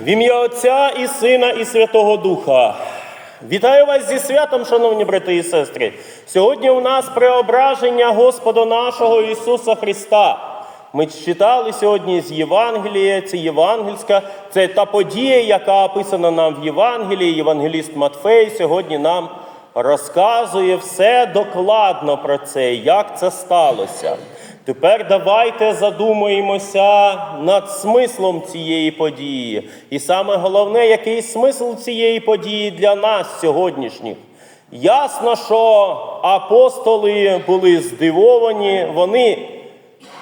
В ім'я Отця і Сина, і Святого Духа. Вітаю вас зі святом, шановні брати і сестри. Сьогодні у нас преображення Господа нашого Ісуса Христа. Ми читали сьогодні з Євангелія, це євангельська, це та подія, яка описана нам в Євангелії. Євангеліст Матфей сьогодні нам розказує все докладно про це, як це сталося. Тепер давайте задумаємося над смислом цієї події. І саме головне, який смисл цієї події для нас сьогоднішніх. Ясно, що апостоли були здивовані, вони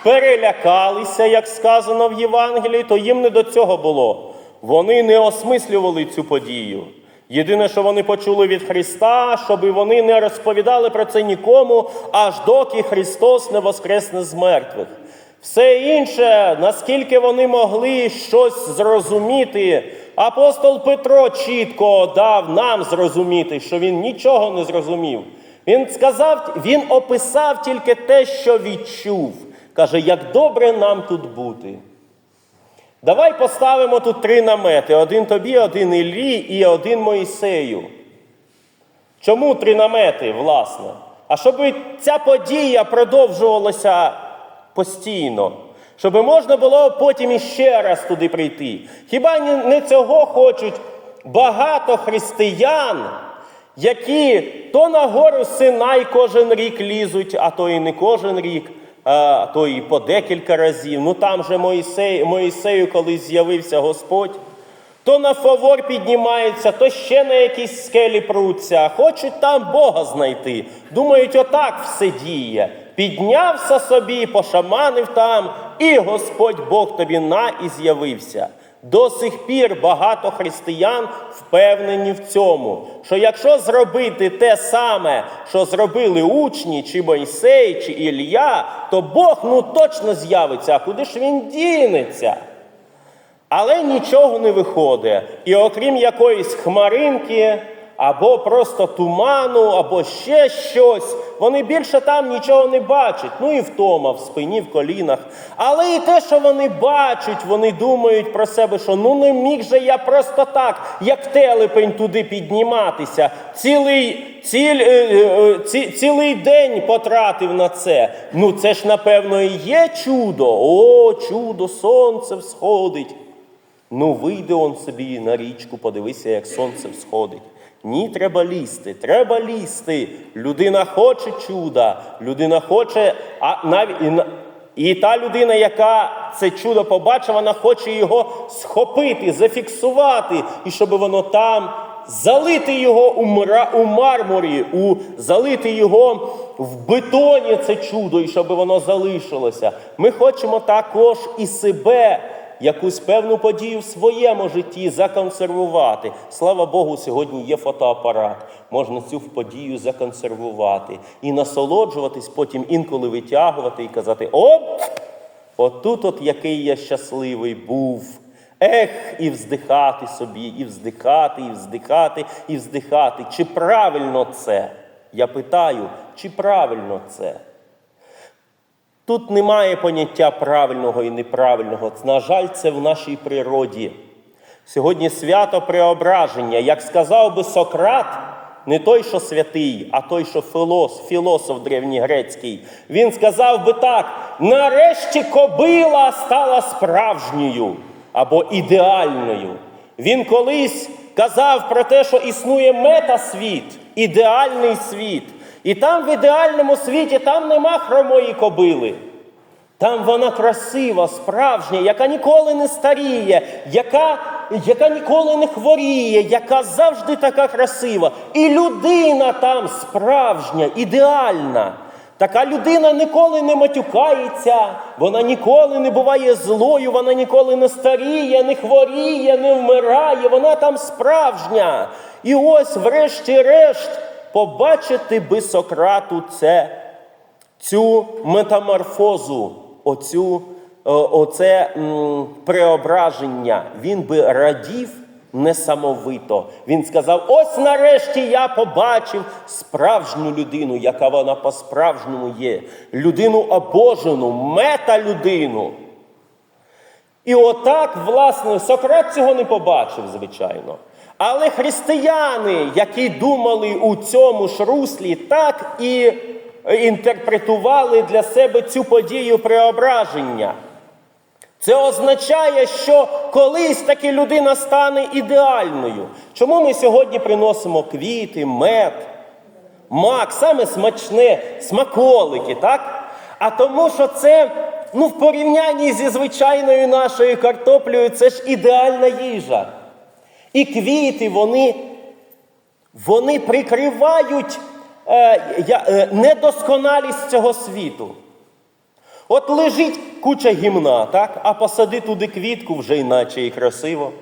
перелякалися, як сказано в Євангелії, то їм не до цього було. Вони не осмислювали цю подію. Єдине, що вони почули від Христа, щоб вони не розповідали про це нікому, аж доки Христос не воскресне з мертвих. Все інше, наскільки вони могли щось зрозуміти, апостол Петро чітко дав нам зрозуміти, що він нічого не зрозумів. Він сказав, він описав тільки те, що відчув. Каже, як добре нам тут бути. Давай поставимо тут три намети: один тобі, один Іллі і один Моїсею. Чому три намети, власне? А щоб ця подія продовжувалася постійно, щоб можна було потім іще раз туди прийти. Хіба не цього хочуть багато християн, які то на гору Синай кожен рік лізуть, а то і не кожен рік а то і по декілька разів. Ну там же Моїсей, Моїсею, коли з'явився Господь, то на фавор піднімаються, то ще на якісь скелі пруться, хочуть там Бога знайти. Думають, отак все діє. Піднявся собі, пошаманив там, і Господь Бог тобі на і з'явився. До сих пір багато християн впевнені в цьому, що якщо зробити те саме, що зробили учні, чи Мойсей, чи Ілля, то Бог ну точно з'явиться, а куди ж він дінеться? Але нічого не виходить. І окрім якоїсь хмаринки, або просто туману, або ще щось. Вони більше там нічого не бачать. Ну і втома в спині, в колінах. Але і те, що вони бачать, вони думають про себе, що ну не міг же я просто так, як телепень туди підніматися. Цілий ціль, е, е, ці, цілий день потратив на це. Ну це ж, напевно, і є чудо. О, чудо, сонце всходить. Ну, вийди он собі на річку, подивися, як сонце всходить. Ні, треба лізти, треба лізти. Людина хоче чуда, людина хоче, а навіть і, та людина, яка це чудо побачила, вона хоче його схопити, зафіксувати, і щоб воно там залити його у, мра, у мармурі, у, залити його в бетоні це чудо, і щоб воно залишилося. Ми хочемо також і себе якусь певну подію в своєму житті законсервувати. Слава Богу, сьогодні є фотоапарат. Можна цю подію законсервувати і насолоджуватись, потім інколи витягувати і казати: Оп! Отут, от який я щасливий був. Ех, і вздихати собі, і вздихати, і вздихати, і вздихати. Чи правильно це? Я питаю, чи правильно це? Тут немає поняття правильного і неправильного. На жаль, це в нашій природі. Сьогодні свято преображення. Як сказав би Сократ, не той, що святий, а той, що філософ, філософ древньогрецький. Він сказав би так: нарешті кобила стала справжньою або ідеальною. Він колись казав про те, що існує метасвіт, ідеальний світ. І там в ідеальному світі там нема хромої кобили. Там вона красива, справжня, яка ніколи не старіє, яка яка ніколи не хворіє, яка завжди така красива. І людина там справжня, ідеальна. Така людина ніколи не матюкається, вона ніколи не буває злою, вона ніколи не старіє, не хворіє, не вмирає, вона там справжня. І ось, врешті-решт, побачити би Сократу це, цю метаморфозу, оцю, оце м, преображення. Він би радів несамовито. Він сказав: ось нарешті я побачив справжню людину, яка вона по-справжньому є. Людину обожену, мета людину. І отак, власне, Сократ цього не побачив, звичайно. Але християни, які думали у цьому ж руслі, так і інтерпретували для себе цю подію преображення. Це означає, що колись таки людина стане ідеальною. Чому ми сьогодні приносимо квіти, мед, мак, саме смачне, смаколики, так? А тому, що це ну, в порівнянні зі звичайною нашою картоплею, це ж ідеальна їжа. І квіти, вони, вони прикривають е, е, недосконалість цього світу. От лежить куча гімна, так? а посади туди квітку вже іначе і красиво.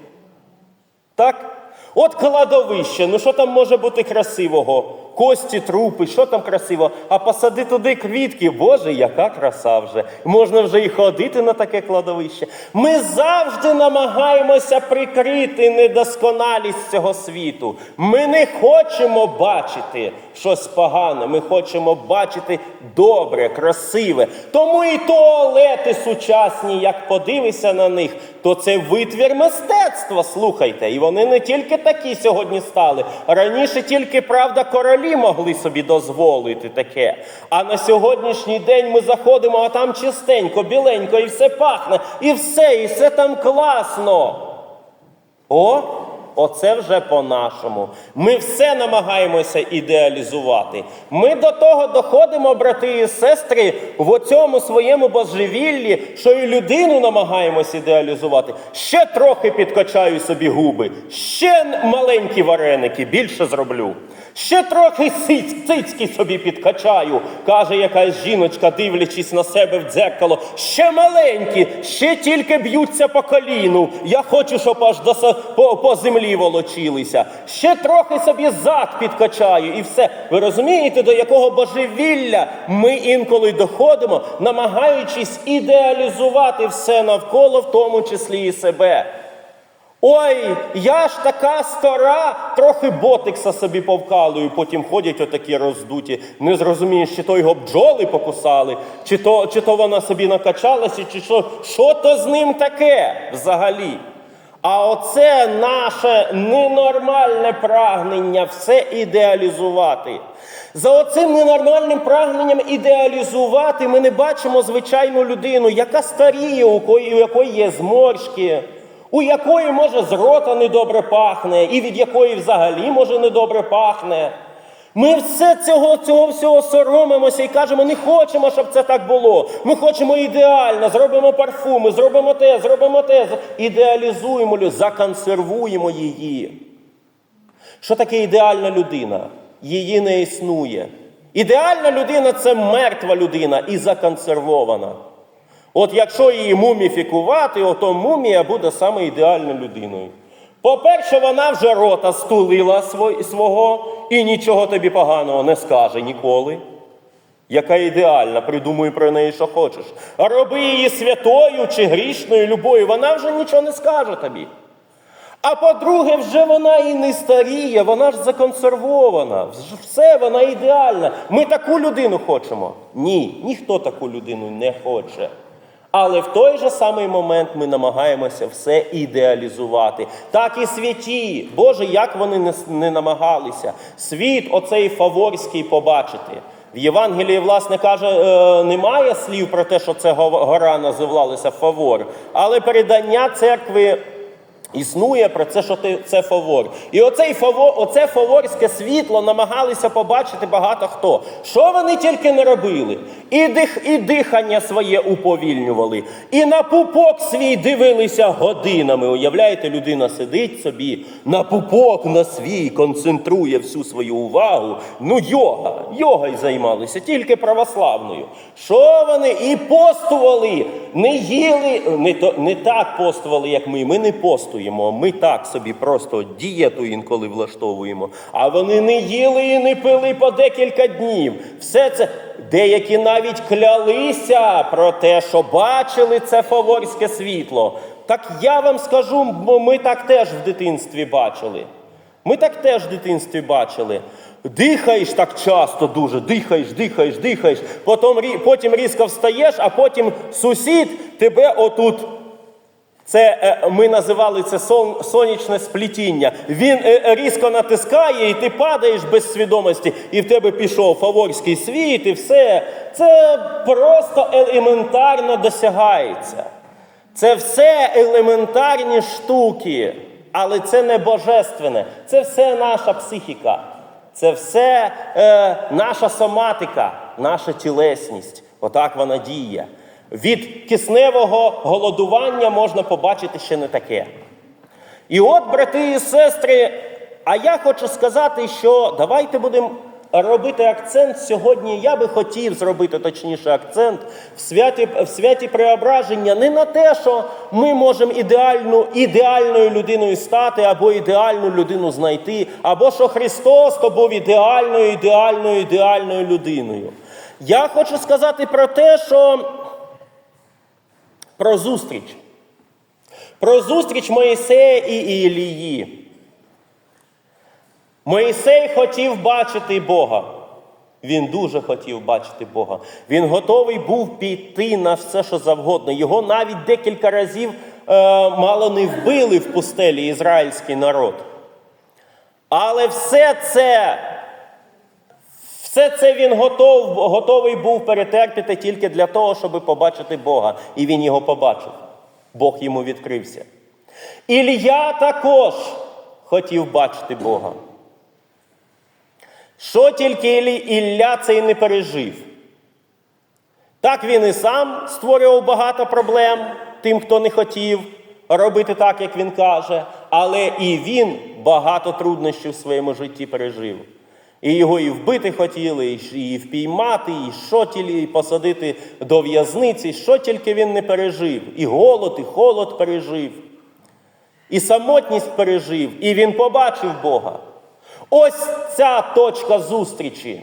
Так? От кладовище, ну що там може бути красивого? Кості, трупи, що там красиво? А посади туди квітки, Боже, яка краса вже. Можна вже і ходити на таке кладовище. Ми завжди намагаємося прикрити недосконалість цього світу. Ми не хочемо бачити щось погане, ми хочемо бачити добре, красиве. Тому і туалети сучасні, як подивишся на них, то це витвір мистецтва, слухайте. І вони не тільки такі сьогодні стали. Раніше тільки, правда, королі могли собі дозволити таке. А на сьогоднішній день ми заходимо, а там чистенько, біленько, і все пахне, і все, і все там класно. О, оце вже по-нашому. Ми все намагаємося ідеалізувати. Ми до того доходимо, брати і сестри, в оцьому своєму божевіллі, що і людину намагаємося ідеалізувати. Ще трохи підкачаю собі губи, ще маленькі вареники, більше зроблю. Ще трохи циць- цицьки собі підкачаю, каже якась жіночка, дивлячись на себе в дзеркало. Ще маленькі, ще тільки б'ються по коліну. Я хочу, щоб аж до по, по землі волочилися. Ще трохи собі зад підкачаю, і все. Ви розумієте, до якого божевілля ми інколи доходимо, намагаючись ідеалізувати все навколо, в тому числі і себе. Ой, я ж така стара, трохи ботикса собі повкалую, потім ходять отакі роздуті. Не зрозумієш, чи то його бджоли покусали, чи то, чи то вона собі накачалася, чи що, що то з ним таке взагалі. А оце наше ненормальне прагнення все ідеалізувати. За оцим ненормальним прагненням ідеалізувати ми не бачимо звичайну людину, яка старіє, у якої, є зморшки, у якої, може, з рота недобре пахне, і від якої взагалі, може, недобре пахне. Ми все цього, цього всього соромимося і кажемо, не хочемо, щоб це так було. Ми хочемо ідеально, зробимо парфуми, зробимо те, зробимо те, ідеалізуємо, законсервуємо її. Що таке ідеальна людина? Її не існує. Ідеальна людина це мертва людина і законсервована. От якщо її муміфікувати, то мумія буде саме ідеальною людиною. По-перше, вона вже рота стулила свого і нічого тобі поганого не скаже ніколи. Яка ідеальна, придумуй про неї, що хочеш. Роби її святою чи грішною любою, вона вже нічого не скаже тобі. А по-друге, вже вона і не старіє, вона ж законсервована. Все, вона ідеальна. Ми таку людину хочемо. Ні, ніхто таку людину не хоче. Але в той же самий момент ми намагаємося все ідеалізувати. Так і святі. Боже, як вони не, не намагалися. Світ оцей фаворський побачити. В Євангелії, власне, каже, е, немає слів про те, що це го- гора називалася Фавор, але передання церкви Існує про це, що ти це фавор. І оцей фавор, оце фаворське світло намагалися побачити багато хто. Що вони тільки не робили? І, дих, і дихання своє уповільнювали, і на пупок свій дивилися годинами. Уявляєте, людина сидить собі на пупок на свій, концентрує всю свою увагу. Ну, йога, йога й займалися, тільки православною. Що вони? І постували, не їли, не, то, не так постували, як ми. Ми не постуємо. Ми так собі просто дієту інколи влаштовуємо. А вони не їли і не пили по декілька днів. Все це деякі навіть клялися про те, що бачили це фаворське світло. Так я вам скажу, бо ми так теж в дитинстві бачили. Ми так теж в дитинстві бачили. Дихаєш так часто дуже, дихаєш, дихаєш, дихаєш, потім, потім різко встаєш, а потім сусід тебе отут Це е, ми називали це сон, сонячне сплітіння. Він е, різко натискає, і ти падаєш без свідомості, і в тебе пішов фаворський світ, і все. Це просто елементарно досягається. Це все елементарні штуки, але це не божественне. Це все наша психіка. Це все е, наша соматика, наша тілесність. Отак вона діє. Від кисневого голодування можна побачити ще не таке. І от, брати і сестри, а я хочу сказати, що давайте будемо робити акцент сьогодні. Я би хотів зробити точніше акцент в святі, в святі преображення не на те, що ми можемо ідеальну, ідеальною людиною стати, або ідеальну людину знайти, або що Христос то був ідеальною, ідеальною, ідеальною людиною. Я хочу сказати про те, що про зустріч. Про зустріч Моїсея і Ілії. Моїсей хотів бачити Бога. Він дуже хотів бачити Бога. Він готовий був піти на все, що завгодно. Його навіть декілька разів е, мало не вбили в пустелі ізраїльський народ. Але все це, все це він готов, готовий був перетерпіти тільки для того, щоб побачити Бога. І він його побачив. Бог йому відкрився. Ілля також хотів бачити Бога. Що тільки Ілля цей не пережив. Так він і сам створював багато проблем тим, хто не хотів робити так, як він каже, але і він багато труднощів в своєму житті пережив. І його і вбити хотіли, і впіймати, і що і посадити до в'язниці, що тільки він не пережив. І голод, і холод пережив, і самотність пережив, і він побачив Бога. Ось ця точка зустрічі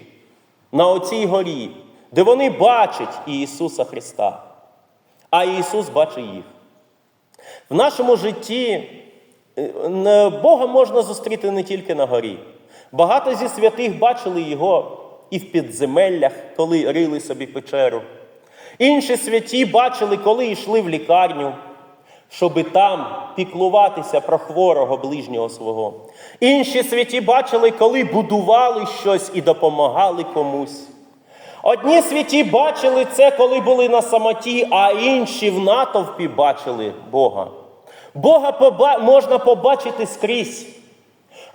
на оцій горі, де вони бачать Ісуса Христа, а Ісус бачить їх. В нашому житті е, Бога можна зустріти не тільки на горі. Багато зі святих бачили Його і в підземеллях, коли рили собі печеру. Інші святі бачили, коли йшли в лікарню, щоби там піклуватися про хворого ближнього свого. Інші святі бачили, коли будували щось і допомагали комусь. Одні святі бачили це, коли були на самоті, а інші в натовпі бачили Бога. Бога поба можна побачити скрізь.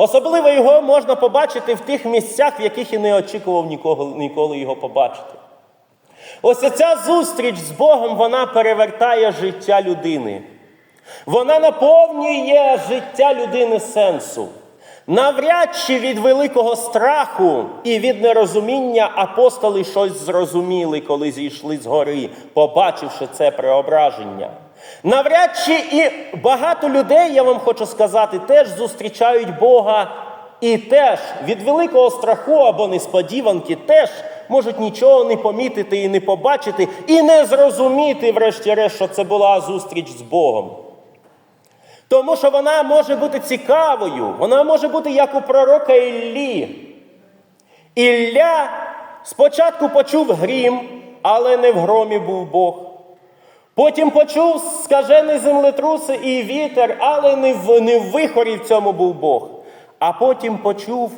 Особливо його можна побачити в тих місцях, в яких і не очікував ніколи, ніколи його побачити. Ось ця зустріч з Богом вона перевертає життя людини. Вона наповнює життя людини сенсу. Навряд чи від великого страху і від нерозуміння апостоли щось зрозуміли, коли зійшли з гори, побачивши це преображення. Навряд чи і багато людей, я вам хочу сказати, теж зустрічають Бога і теж від великого страху або несподіванки теж можуть нічого не помітити і не побачити, і не зрозуміти, врешті-решт, що це була зустріч з Богом. Тому що вона може бути цікавою, вона може бути як у пророка Іллі. Ілля спочатку почув грім, але не в громі був Бог. Потім почув скажений землетрус і вітер, але не в, не в вихорі в цьому був Бог. А потім почув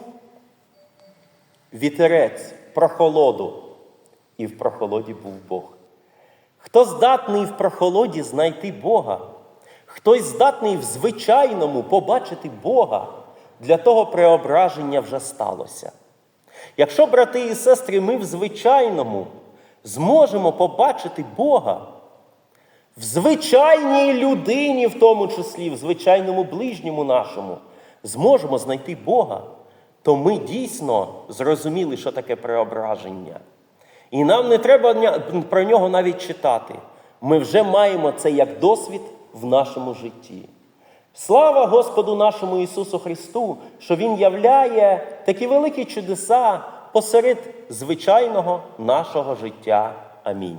вітерець, прохолоду, і в прохолоді був Бог. Хто здатний в прохолоді знайти Бога? Хтось здатний в звичайному побачити Бога, для того преображення вже сталося. Якщо, брати і сестри, ми в звичайному зможемо побачити Бога, в звичайній людині, в тому числі, в звичайному ближньому нашому, зможемо знайти Бога, то ми дійсно зрозуміли, що таке преображення. І нам не треба про нього навіть читати. Ми вже маємо це як досвід в нашому житті. Слава Господу нашому Ісусу Христу, що Він являє такі великі чудеса посеред звичайного нашого життя. Амінь.